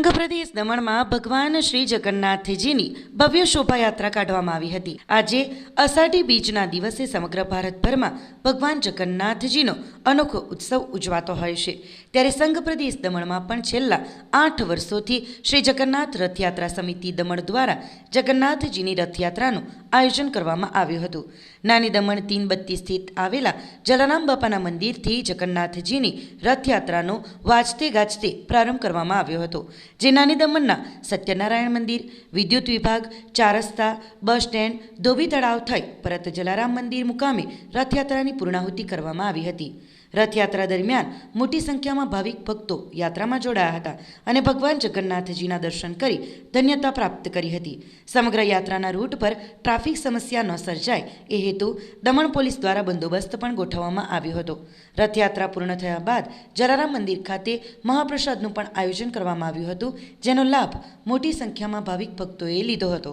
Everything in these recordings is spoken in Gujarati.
પ્રદેશ દમણમાં ભગવાન શ્રી જગન્નાથજીની ભવ્ય શોભાયાત્રા કાઢવામાં આવી હતી. આજે અષાઢી બીજના દિવસે સમગ્ર ભારતભરમાં ભગવાન જગન્નાથજીનો અનોખો ઉત્સવ ઉજવાતો હોય છે. ત્યારે સંઘ પ્રદેશ દમણમાં પણ છેલ્લા આઠ વર્ષોથી શ્રી જગન્નાથ રથયાત્રા સમિતિ દમણ દ્વારા જગન્નાથજીની રથયાત્રાનું આયોજન કરવામાં આવ્યું હતું. નાની દમણ તીન બત્તી સ્થિત આવેલા જલારામ બાપાના મંદિરથી જગન્નાથજીની રથયાત્રાનો વાજતે ગાજતે પ્રારંભ કરવામાં આવ્યો હતો, જે નાની દમણના સત્યનારાયણ મંદિર, વિદ્યુત વિભાગ, ચાર રસ્તા, બસ સ્ટેન્ડ, ધોબી તળાવ થઈ પરત જલારામ મંદિર મુકામે રથયાત્રાની પૂર્ણાહુતિ કરવામાં આવી હતી. રથયાત્રા દરમિયાન મોટી સંખ્યામાં ભાવિક ભક્તો યાત્રામાં જોડાયા હતા અને ભગવાન જગન્નાથજીના દર્શન કરી ધન્યતા પ્રાપ્ત કરી હતી. સમગ્ર યાત્રાના રૂટ પર ટ્રાફિક સમસ્યા ન સર્જાય એ હેતુ દમણ પોલીસ દ્વારા બંદોબસ્ત પણ ગોઠવવામાં આવ્યો હતો. રથયાત્રા પૂર્ણ થયા બાદ જલારામ મંદિર ખાતે મહાપ્રસાદનું પણ આયોજન કરવામાં આવ્યું હતું, જેનો લાભ મોટી સંખ્યામાં ભાવિક ભક્તોએ લીધો હતો.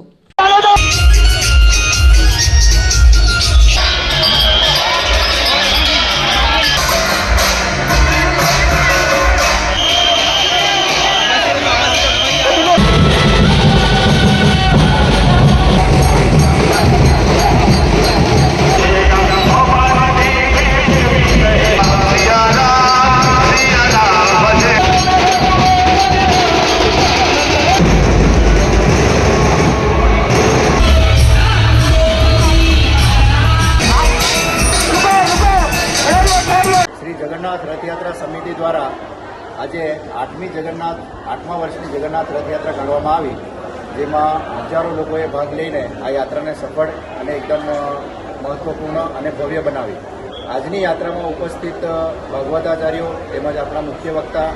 જગન્નાથ, આઠમા વર્ષની જગન્નાથ રથયાત્રા કાઢવામાં આવી, જેમાં હજારો લોકોએ ભાગ લઈને આ યાત્રાને સફળ અને એકદમ મહત્વપૂર્ણ અને ભવ્ય બનાવી. આજની યાત્રામાં ઉપસ્થિત ભાગવતાચાર્યો તેમજ આપણા મુખ્ય વક્તા,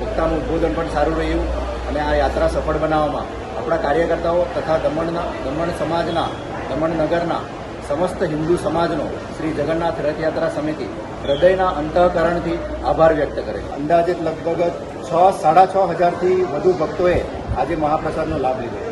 વક્તાનું ઉદ્બોધન પણ સારું રહ્યું અને આ યાત્રા સફળ બનાવવામાં. આપણા કાર્યકર્તાઓ તથા દમણના દમણ સમાજના, દમણ નગરના સમસ્ત હિન્દુ સમાજનો શ્રી જગન્નાથ રથયાત્રા સમિતિ હૃદયના અંતઃકરણથી આભાર વ્યક્ત કરે અંદાજિત લગભગ છ સાડા છ હજારથી વધુ ભક્તોએ આજે મહાપ્રસાદનો લાભ લીધો.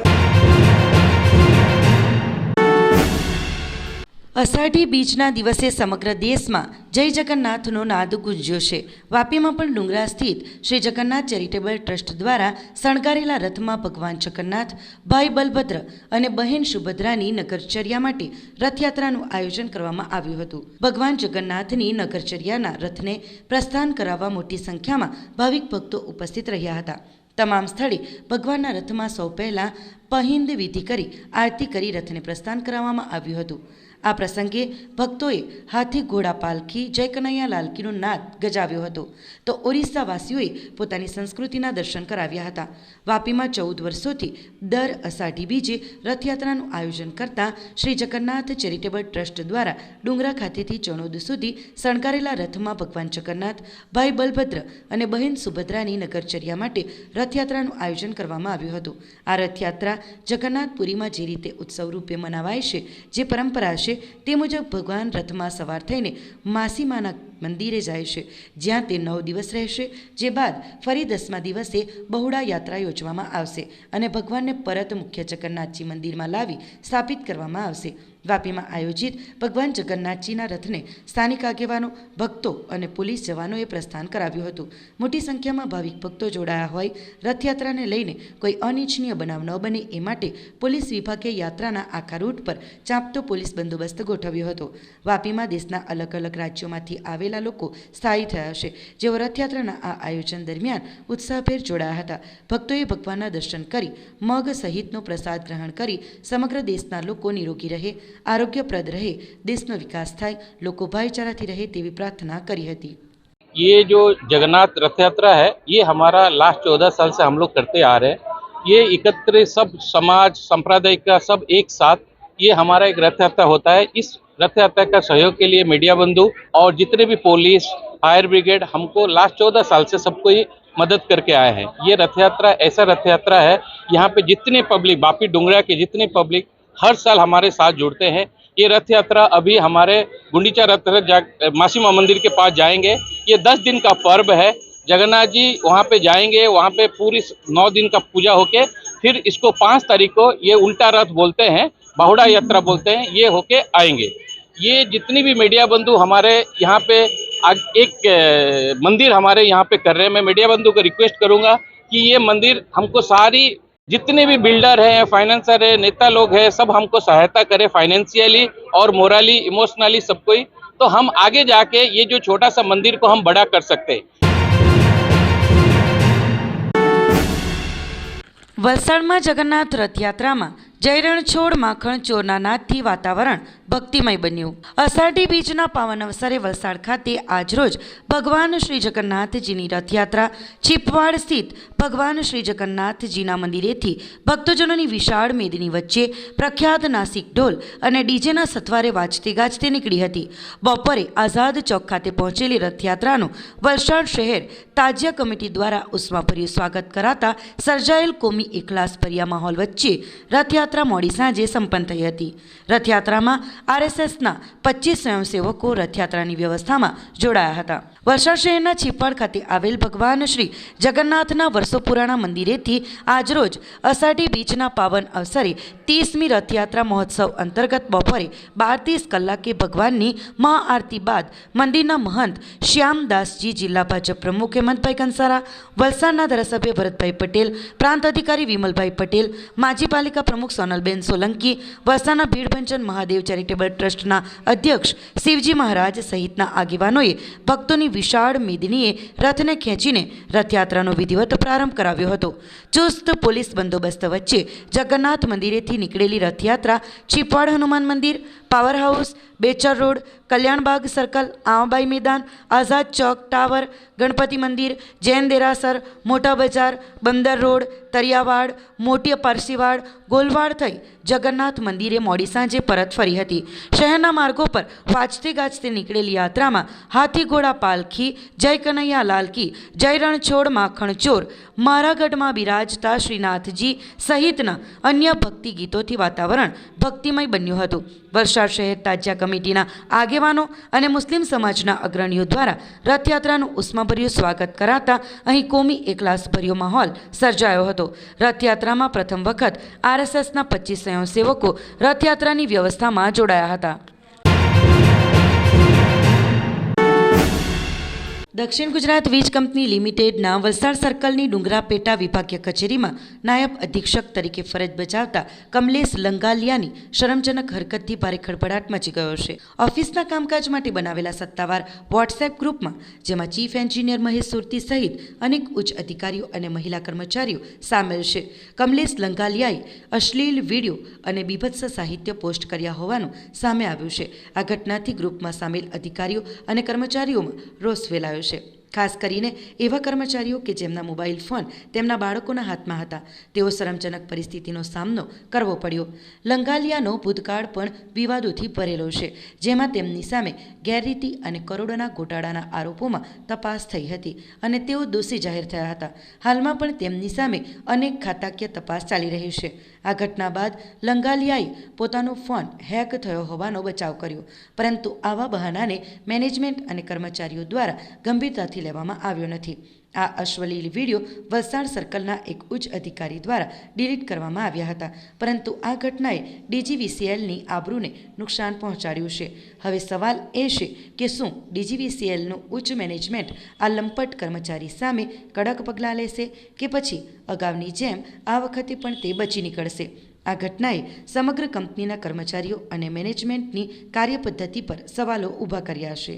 અષાઢી બીજના દિવસે સમગ્ર દેશમાં જય જગન્નાથનો નાદ ગુંજ્યો છે. વાપીમાં પણ ડુંગરા સ્થિત શ્રી જગન્નાથ ચેરિટેબલ ટ્રસ્ટ દ્વારા શણગારેલા રથમાં ભગવાન જગન્નાથ, ભાઈ બલભદ્ર અને બહેન સુભદ્રાની નગરચર્યા માટે રથયાત્રાનું આયોજન કરવામાં આવ્યું હતું. ભગવાન જગન્નાથની નગરચર્યાના રથને પ્રસ્થાન કરાવવા મોટી સંખ્યામાં ભાવિક ભક્તો ઉપસ્થિત રહ્યા હતા. તમામ સ્થળે ભગવાનના રથમાં સૌ પહેલાં પહિંદ વિધિ કરી આરતી કરી રથને પ્રસ્થાન કરાવવામાં આવ્યું હતું. આ પ્રસંગે ભક્તોએ હાથી ઘોડા પાલખી, જય કનૈયા લાલકીનો નાદ ગજાવ્યો હતો. તો ઓરિસ્સાવાસીઓએ પોતાની સંસ્કૃતિના દર્શન કરાવ્યા હતા. વાપીમાં ચૌદ વર્ષોથી દર અષાઢી બીજે રથયાત્રાનું આયોજન કરતા શ્રી જગન્નાથ ચેરિટેબલ ટ્રસ્ટ દ્વારા ડુંગરા ખાતેથી ચણોદ સુધી શણગારેલા રથમાં ભગવાન જગન્નાથ, ભાઈ બલભદ્ર અને બહેન સુભદ્રાની નગરચર્યા માટે રથયાત્રાનું આયોજન કરવામાં આવ્યું હતું. આ રથયાત્રા જગન્નાથપુરીમાં જે રીતે ઉત્સવ રૂપે મનાવાય છે, જે પરંપરા છે તે મુજબ ભગવાન રથમાં સવાર થઈને માસીમાના મંદિરે જાય છે, જ્યાં તે નવ દિવસ રહેશે, જે બાદ ફરી દસમા દિવસે બહુડા યાત્રા યોજવામાં આવશે અને ભગવાનને પરત મુખ્ય જગન્નાથજી મંદિરમાં લાવી સ્થાપિત કરવામાં આવશે. વાપીમાં આયોજિત ભગવાન જગન્નાથજીના રથને સ્થાનિક આગેવાનો, ભક્તો અને પોલીસ જવાનોએ પ્રસ્થાન કરાવ્યું હતું. મોટી સંખ્યામાં ભાવિક ભક્તો જોડાયા હોય, રથયાત્રાને લઈને કોઈ અનિચ્છનીય બનાવ ન બને એ માટે પોલીસ વિભાગે યાત્રાના આખા રૂટ પર ચાંપતો પોલીસ બંદોબસ્ત ગોઠવ્યો હતો. વાપીમાં દેશના અલગ અલગ રાજ્યોમાંથી આવેલા લોકો સ્થાયી થયા છે જેઓ રથયાત્રાના આ આયોજન દરમિયાન ઉત્સાહભેર જોડાયા હતા. ભક્તોએ ભગવાનના દર્શન કરી, મગ સહિતનો પ્રસાદ ગ્રહણ કરી, સમગ્ર દેશના લોકો નિરોગી રહે આરોગ્યપ્રદ રહે દેશનો વિકાસ થાય લોકો ભાઈચારાથી રહે તેવી પ્રાર્થના કરી હતી ये जो जगन्नाथ रथ यात्रा है ये हमारा लास्ट चौदह साल से हम लोग करते आ रहे हैं ये एकत्र सब समाज संप्रदाय का सब एक साथ ये हमारा एक रथ यात्रा होता है इस रथ यात्रा का सहयोग के लिए मीडिया बंधु और जितने भी पुलिस फायर ब्रिगेड हमको लास्ट चौदह साल से सबको ये मदद करके आए हैं ये रथ यात्रा ऐसा रथ यात्रा है यहाँ पे जितने पब्लिक बापी डुंगरा के जितने पब्लिक हर साल हमारे साथ जुड़ते हैं। ये रथ यात्रा अभी हमारे गुंडीचा रथ जा मासीमा मंदिर के पास जाएँगे। ये दस दिन का पर्व है। जगन्नाथ जी वहाँ पे जाएँगे, वहाँ पे पूरी नौ दिन का पूजा होके फिर इसको पाँच तारीख को ये उल्टा रथ बोलते हैं, बाहुड़ा यात्रा बोलते हैं, ये होके आएँगे। ये जितनी भी मीडिया बंधु हमारे यहाँ पे एक मंदिर हमारे यहाँ पे कर रहे हैं। मैं मीडिया बंधु को रिक्वेस्ट करूँगा कि ये मंदिर हमको सारी जितने भी बिल्डर हैं फाइनेंसर है नेता लोग हैं सब हमको सहायता करे फाइनेंशियली और मोरली इमोशनली सबको ही तो हम आगे जाके ये जो छोटा सा मंदिर को हम बड़ा कर सकते हैं વલસાડમાં જગન્નાથ રથયાત્રામાં જયરણ છોડ માખણ ચોરના નાદથી વાતાવરણ ભક્તિમય બન્યું. અષાઢી બીજના પાવન અવસરે વલસાડ ખાતે આજરોજ ભગવાન શ્રી જગન્નાથજીની રથયાત્રા. ચીપવાડ સ્થિત ભગવાન શ્રી જગન્નાથજીના મંદિરેથી ભક્તજનોની વિશાળ મેદની વચ્ચે પ્રખ્યાત નાસિક ઢોલ અને ડીજેના સથવારે વાજતે ગાજતે નીકળી હતી. બપોરે આઝાદ ચોક ખાતે પહોંચેલી રથયાત્રાનું વલસાડ શહેર તાજિયા કમિટી દ્વારા ઉષ્માભર્યું સ્વાગત કરાતા સર્જાયેલ કોમી એકલાસ ભર્યા માહોલ વચ્ચે રથયાત્રા મોડી સાંજે સંપન્ન થઈ હતી. રથયાત્રામાં આરએસએસના પચીસ સ્વયંસેવકો રથયાત્રાની વ્યવસ્થામાં જોડાયા હતા. વલસાડ શહેરના છીપાડ ખાતે આવેલ ભગવાન શ્રી જગન્નાથના વર્ષો પુરાણા મંદિરેથી આજરોજ અષાઢી બીચના પાવન અવસરે ત્રીસમી રથયાત્રા મહોત્સવ અંતર્ગત બપોરે બાર ત્રીસ કલાકે ભગવાનની મહાઆરતી બાદ મંદિરના મહંત શ્યામદાસજી જિલ્લા ભાજપ પ્રમુખ હેમંતભાઈ કંસારા, વલસાડના ધારાસભ્ય ભરતભાઈ પટેલ, પ્રાંત અધિકારી વિમલભાઈ પટેલ, માજી પાલિકા પ્રમુખ સોનલબેન સોલંકી, વલસાડના ભીડભંજન મહાદેવ ચેરિટેબલ ટ્રસ્ટના અધ્યક્ષ શિવજી મહારાજ સહિતના આગેવાનોએ ભક્તોની વિશાળ મેદનીએ રથને ખેંચીને રથયાત્રાનો વિધિવત પ્રારંભ કરાવ્યો હતો. ચુસ્ત પોલીસ બંદોબસ્ત વચ્ચે જગન્નાથ મંદિરેથી નીકળેલી Rathyatra Chhipad Hanuman Mandir power house Bechar road Kalyanbaug circle, Ambai મેદાન, આઝાદ ચોક ટાવર, ગણપતિ મંદિર, જૈન દેરાસર, મોટા બજાર, બંદર રોડ, તરિયાવાડ, મોટી પારસીવાડ ગોલવાડ થઈ જગન્નાથ મંદિરે મોડી સાંજે પરત ફરી હતી. શહેરના માર્ગો પર વાજતે ગાજતે નીકળેલી યાત્રામાં હાથી ઘોડા પાલખી, જય કનૈયા લાલકી, જય રણછોડ માખણ ચોર મારા ગઢમાં બિરાજતા શ્રીનાથજી સહિતના અન્ય ભક્તિ ગીતોથી વાતાવરણ ભક્તિમય બન્યું હતું. વલસાડ શહેર તાજિયા કમિટીના આગેવાનો અને મુસ્લિમ સમાજના અગ્રણીઓ દ્વારા રથયાત્રાનું ઉષ્માભર્યું સ્વાગત કરાતા અહીં કોમી એકલાસભર્યો માહોલ સર્જાયો હતો. રથયાત્રામાં પ્રથમ વખત આરએસએસના પચીસ સ્વયંસેવકો રથયાત્રાની વ્યવસ્થામાં જોડાયા હતા. દક્ષિણ ગુજરાત વીજ કંપની લિમિટેડના વલસાડ સર્કલની ડુંગરા પેટા વિભાગીય કચેરીમાં નાયબ અધિક્ષક તરીકે ફરજ બજાવતા કમલેશ લંગાલિયાની શરમજનક હરકતથી ભારે ખળભળાટ મચી ગયો છે. ઓફિસના કામકાજ માટે બનાવેલા સત્તાવાર વોટ્સએપ ગ્રુપમાં, જેમાં ચીફ એન્જિનિયર મહેશ સુરતી સહિત અનેક ઉચ્ચ અધિકારીઓ અને મહિલા કર્મચારીઓ સામેલ છે. કમલેશ લંગાલિયાએ અશ્લીલ વીડિયો અને બીભત્સ સાહિત્ય પોસ્ટ કર્યા હોવાનું સામે આવ્યું છે. આ ઘટનાથી ગ્રુપમાં સામેલ અધિકારીઓ અને કર્મચારીઓમાં રોષ ફેલાયો છે. chercher. ખાસ કરીને એવા કર્મચારીઓ કે જેમના મોબાઈલ ફોન તેમના બાળકોના હાથમાં હતા. તેઓ શરમજનક પરિસ્થિતિનો સામનો કરવો પડ્યો. લંગાલિયાનો ભૂતકાળ પણ વિવાદોથી ભરેલો છે, જેમાં તેમની સામે ગેરરીતિ અને કરોડોના ગોટાળાના આરોપોમાં તપાસ થઈ હતી અને તેઓ દોષી જાહેર થયા હતા. હાલમાં પણ તેમની સામે અનેક ખાતાકીય તપાસ ચાલી રહી છે. આ ઘટના બાદ લંગાલિયાએ પોતાનો ફોન હેક થયો હોવાનો બચાવ કર્યો. પરંતુ આવા બહાનાને મેનેજમેન્ટ અને કર્મચારીઓ દ્વારા ગંભીરતાથી લેવામાં આવ્યો નથી. આ અશ્વલીલ વીડિયો વલસાડ સર્કલના એક ઉચ્ચ અધિકારી દ્વારા ડિલીટ કરવામાં આવ્યા હતા. પરંતુ આ ઘટનાએ ડીજીવીસીએલની આબરૂને નુકસાન પહોંચાડ્યું છે. હવે સવાલ એ છે કે શું ડીજીવીસીએલનું ઉચ્ચ મેનેજમેન્ટ આ લંપટ કર્મચારી સામે કડક પગલાં લેશે કે પછી અગાઉની જેમ આ વખતે પણ તે બચી નીકળશે? આ ઘટનાએ સમગ્ર કંપનીના કર્મચારીઓ અને મેનેજમેન્ટની કાર્યપદ્ધતિ પર સવાલો ઊભા કર્યા છે.